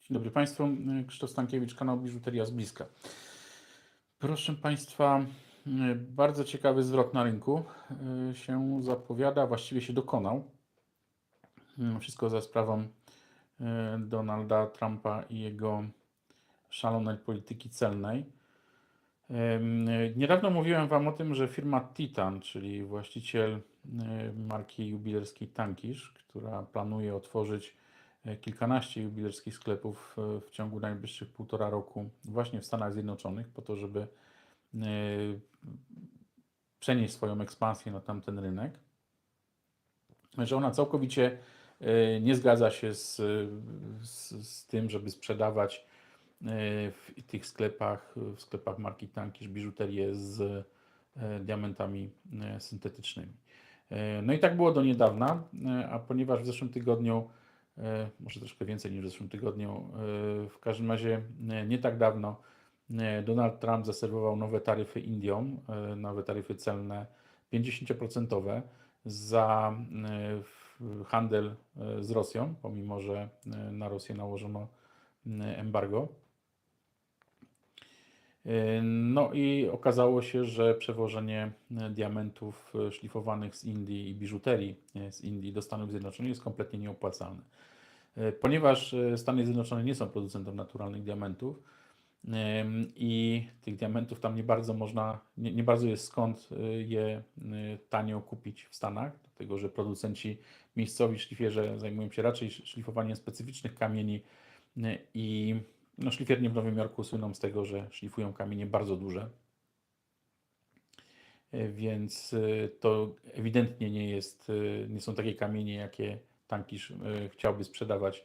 Dzień dobry Państwu. Krzysztof Stankiewicz, kanał Biżuteria z bliska. Proszę Państwa, bardzo ciekawy zwrot na rynku y, się zapowiada, właściwie się dokonał. Y, Wszystko za sprawą y, Donalda Trumpa i jego szalonej polityki celnej. Niedawno mówiłem Wam o tym, że firma Titan, czyli właściciel marki jubilerskiej Tankish, która planuje otworzyć e, kilkanaście jubilerskich sklepów e, w ciągu najbliższych półtora roku właśnie w Stanach Zjednoczonych, po to, żeby e, przenieść swoją ekspansję na tamten rynek, że ona całkowicie e, nie zgadza się z, z, z tym, żeby sprzedawać e, w tych sklepach, w sklepach marki Tankish biżuterię z e, diamentami e, syntetycznymi. E, No i tak było do niedawna, e, a ponieważ w zeszłym tygodniu, e, może troszkę więcej niż w zeszłym tygodniu, e, w każdym razie e, nie tak dawno e, Donald Trump zaserwował nowe taryfy Indiom, e, nowe taryfy celne 50% za e, handel e, z Rosją, pomimo że e, na Rosję nałożono embargo. E, No i okazało się, że przewożenie e, diamentów e, szlifowanych z Indii i biżuterii e, z Indii do Stanów Zjednoczonych jest kompletnie nieopłacalne. Ponieważ Stany Zjednoczone nie są producentem naturalnych diamentów i tych diamentów tam nie bardzo można, nie, nie bardzo jest skąd je tanio kupić w Stanach, dlatego że producenci miejscowi szlifierze zajmują się raczej szlifowaniem specyficznych kamieni i no, szlifiernie w Nowym Jorku słyną z tego, że szlifują kamienie bardzo duże, E, więc e, to ewidentnie nie jest, e, nie są takie kamienie, jakie Tankisz chciałby sprzedawać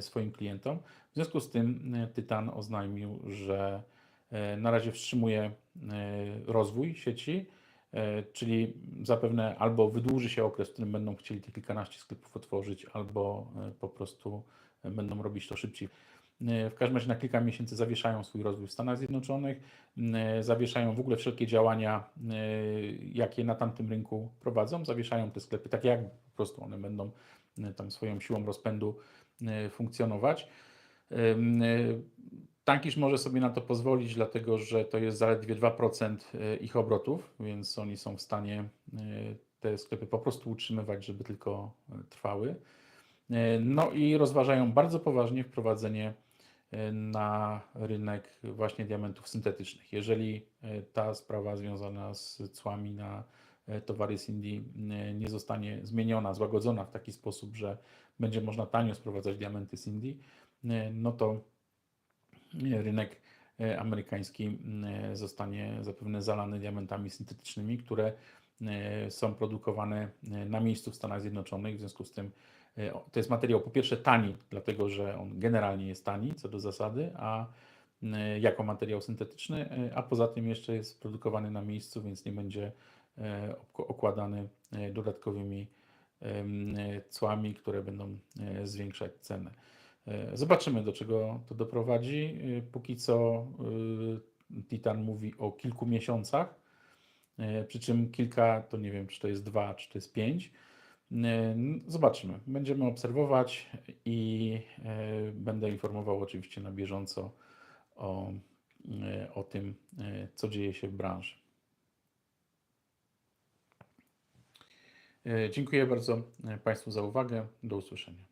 swoim klientom. W związku z tym Tytan oznajmił, że na razie wstrzymuje rozwój sieci, czyli zapewne albo wydłuży się okres, w którym będą chcieli te kilkanaście sklepów otworzyć, albo po prostu będą robić to szybciej. E, W każdym razie na kilka miesięcy zawieszają swój rozwój w Stanach Zjednoczonych, e, zawieszają w ogóle wszelkie działania, e, jakie na tamtym rynku prowadzą, zawieszają te sklepy, tak jak po prostu one będą tam swoją siłą rozpędu funkcjonować. Em, Tankisz może sobie na to pozwolić, dlatego że to jest zaledwie 2% e, ich obrotów, więc oni są w stanie te sklepy po prostu utrzymywać, żeby tylko trwały. No i rozważają bardzo poważnie wprowadzenie na rynek właśnie diamentów syntetycznych. Jeżeli e, ta sprawa związana z cłami na e, towary z Indii e, nie zostanie zmieniona, złagodzona w taki sposób, że będzie można tanio sprowadzać diamenty z Indii, no to rynek amerykański zostanie zapewne zalany diamentami syntetycznymi, które są produkowane e, na miejscu w Stanach Zjednoczonych. W związku z tym e, to jest materiał po pierwsze tani, dlatego że on generalnie jest tani co do zasady, a jako materiał syntetyczny, e, a poza tym jeszcze jest produkowany na miejscu, więc nie będzie e, okładany e, dodatkowymi e, cłami, które będą e, zwiększać cenę. E, Zobaczymy, do czego to doprowadzi. E, Póki co Titan mówi o kilku miesiącach, e, przy czym kilka to nie wiem, czy to jest dwa, czy to jest pięć. E, Zobaczymy. Będziemy obserwować i e, będę informował oczywiście na bieżąco o, e, o tym, e, co dzieje się w branży. E, Dziękuję bardzo e, Państwu za uwagę. Do usłyszenia.